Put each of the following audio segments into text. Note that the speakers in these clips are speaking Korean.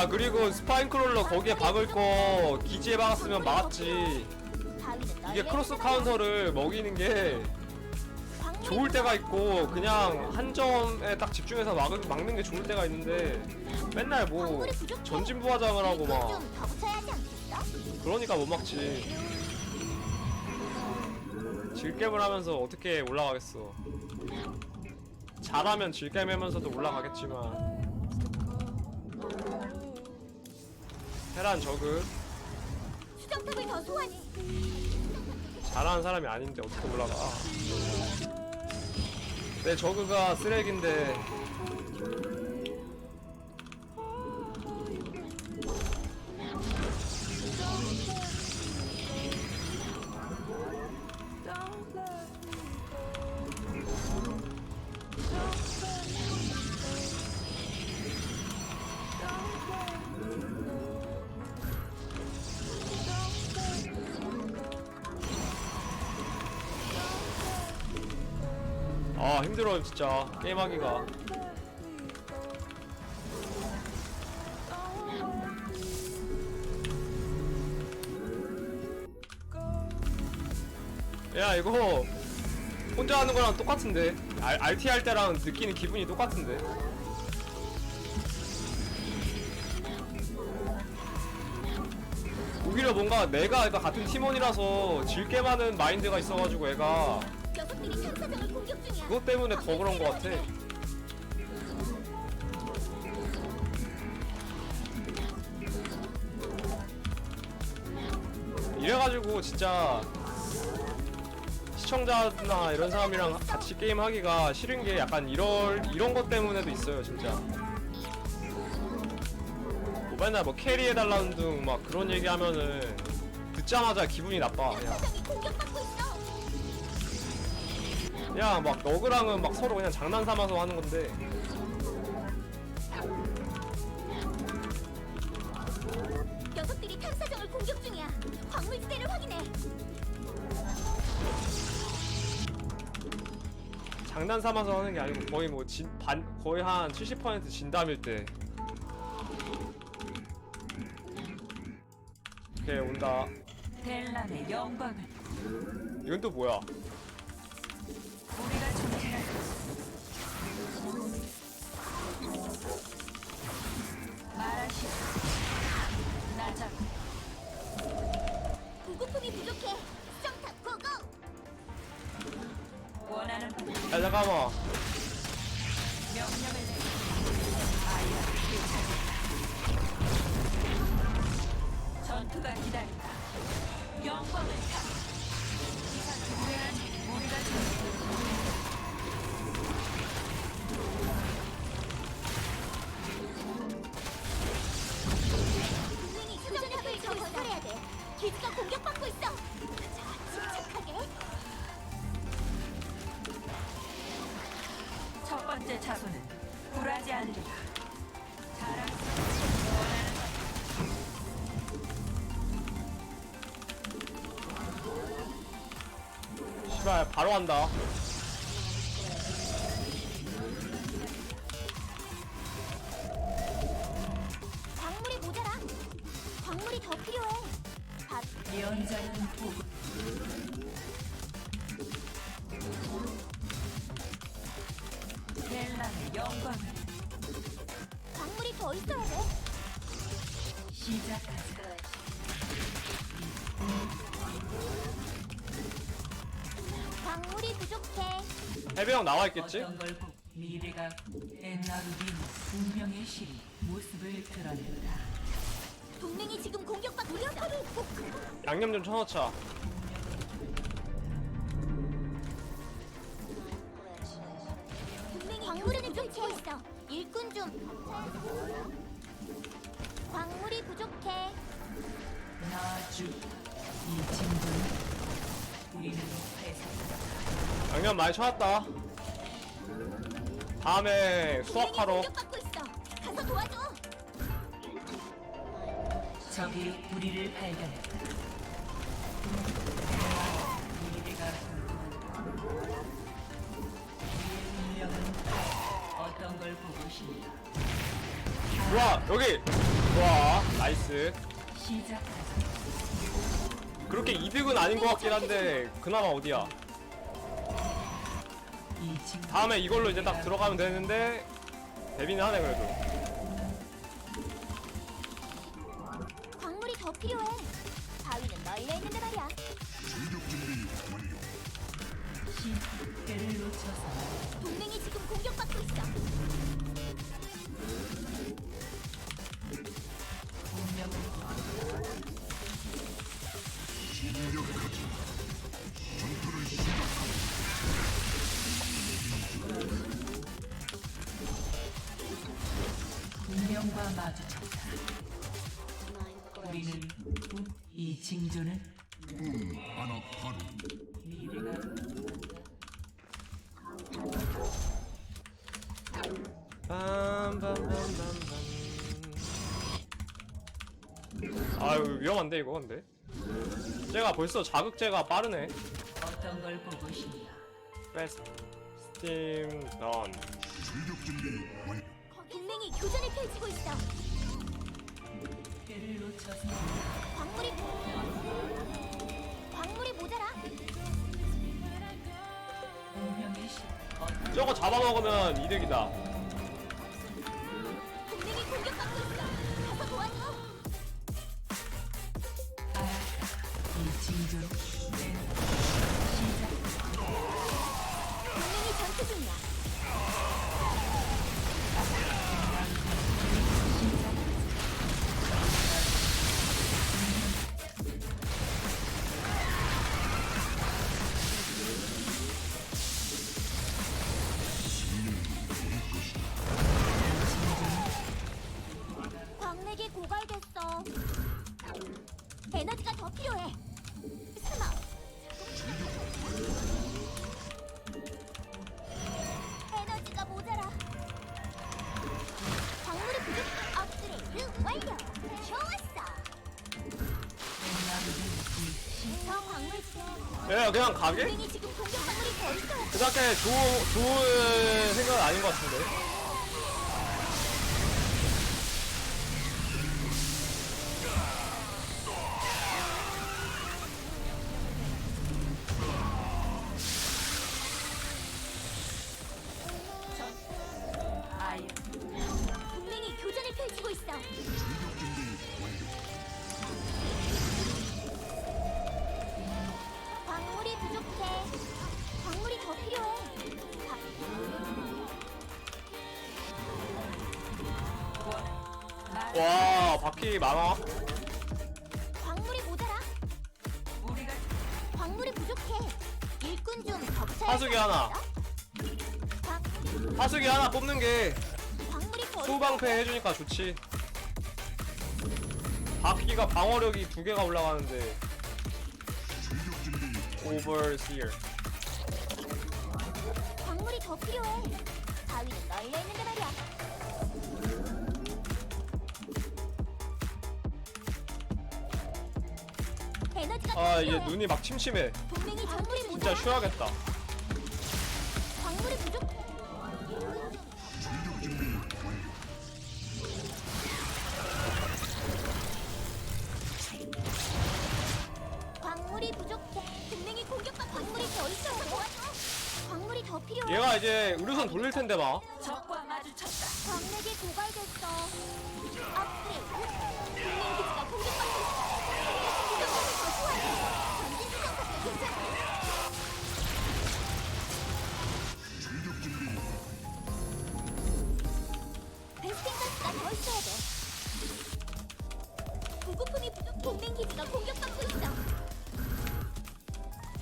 야 그리고 스파인크롤러 거기에 박을 거 기지에 박았으면 막았지. 이게 크로스 카운터를 먹이는 게 좋을 때가 있고 그냥 한 점에 딱 집중해서 막, 막는 게 좋을 때가 있는데 맨날 뭐 전진 부화장을 하고 막? 그러니까 못 막지. 질겜을 하면서 어떻게 올라가겠어? 잘하면 질겜 하면서도 올라가겠지만 테란 저그 수정탑을 더 소환해. 잘하는 사람이 아닌데 어떻게 올라가 내 저그가 쓰레기인데 아 힘들어요 진짜. 게임하기가. 야 이거 혼자 하는 거랑 똑같은데. R, RT 할 때랑 느끼는 기분이 똑같은데 오히려 뭔가 내가 애가 같은 팀원이라서 질게 많은 마인드가 있어가지고 애가. 그것 때문에 더 그런 것 같아. 이래가지고 진짜 시청자나 이런 사람이랑 같이 게임 하기가 싫은 게 약간 이럴 이런 것 때문에도 있어요 진짜. 뭐 맨날 뭐 캐리해달라는 둥 막 그런 얘기하면은 듣자마자 기분이 나빠 그냥. 그냥 막 너그랑은 막 서로 그냥 장난 삼아서 하는 건데 녀석들이 탐사정을 공격 중이야. 광물지대를 확인해. 장난 삼아서 하는 게 아니고 거의 뭐 진 반 거의 한 70% 진담일 때 오케이 온다. 델란의 영광을. 이건 또 뭐야? 우리가 존재할 말하시오. 나자고 구급품이 부족해. 수정탑 고고. 원하는 바야 잠깐만 명령을 내리 전투가 기다린다. 영광을 타 이상 우리가 우리가 씨발 바로 한다 광물이 모자라. 광물이 더 필요해. 밥 예언자는 보고 델란의 영광을 광물이 더 있어야 돼. 시작하자 광물이 부족해. 해병 나와 있겠지? 어떤 걸 보- 미래가 엔나루딘 운명의 실이 모습을 드러낸다 동맹이 지금 공격받고 있어. 양념 좀 쳐넣자 동맹이 광물을 부족해 있어. 일꾼 좀. 광물이 부족해. 나주 이 진도 양념 많이 쳐놨다 다음에 수학하러 공격받고 있어. 가서 도와줘. 적이 우리를 발견했다 미래가 우리의 운명은 어떤 걸 보고 싶나 좋아 여기 좋아 나이스 시작하자. 그렇게 이득은 아닌 것 같긴 한데 그나마 어디야. 다음에 이걸로 이제 딱 들어가면 되는데 데뷔는 하네 그래도 광물이 더 필요해. 바위는 널려 있는데 말이야. 동맹이 지금 공격받고 있어. 아유 위험한데 이거 근데 쟤가 벌써 자극제가 빠르네 어떤 걸 보고 싶나? 베스트 스팀 던 동맹이 교전을 펼치고 있어. 때를 놓쳐서 광물이 광물이 모자라. 운명의 시 어떤 저거 잡아먹으면 이득이다 Alexandra. 예 그냥 가게? 동맹이 지금 공격 광물이 더 있어. 그렇게 좋은, 좋은 생각은 아닌 것 같은데 와 바퀴 많아 광물이 모자라. 우리가 광물이 부족해. 일꾼 좀 격차. 하수기 하나. 하수기 하나 뽑는 게 광물이 더 소방패 해주니까 좋지 바퀴가 방어력이 두 개가 올라가는데 오버시어 광물이 더 필요해. 바위는 널려 있는데 말이야. 에너지가 아 필요해. 눈이 막 침침해 동맹이 광물이 진짜 모자라. 쉬어야겠다 광물이 부족. 광물이 부족해. 동맹이 공격받고 광물이 더 있어. 도와줘. 광물이 더 필요해. 얘가 이제 의료선 돌릴 텐데 막 적과 마주쳤다. 광맥이 고갈됐어. 업그레이드. 동맹 기지가 공격받고 있어. 기지가 공격받고 있어.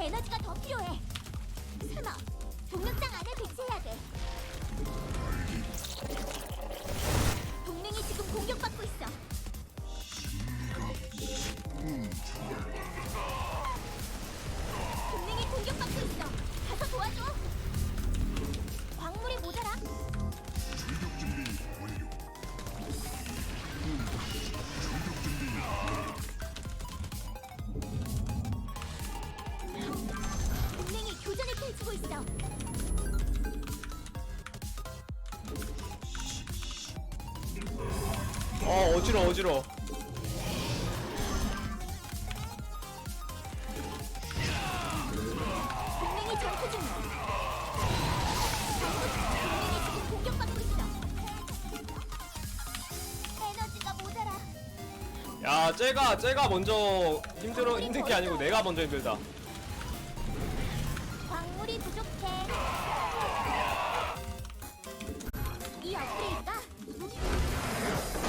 에너지가 더 필요해. 어지러 어지러 동맹이 전투 중이야. 동맹이 지금 공격받고 있어. 에너지가 모자라. 야 쟤가 쟤가 먼저 힘들어 힘든 게 아니고 내가 먼저 힘들다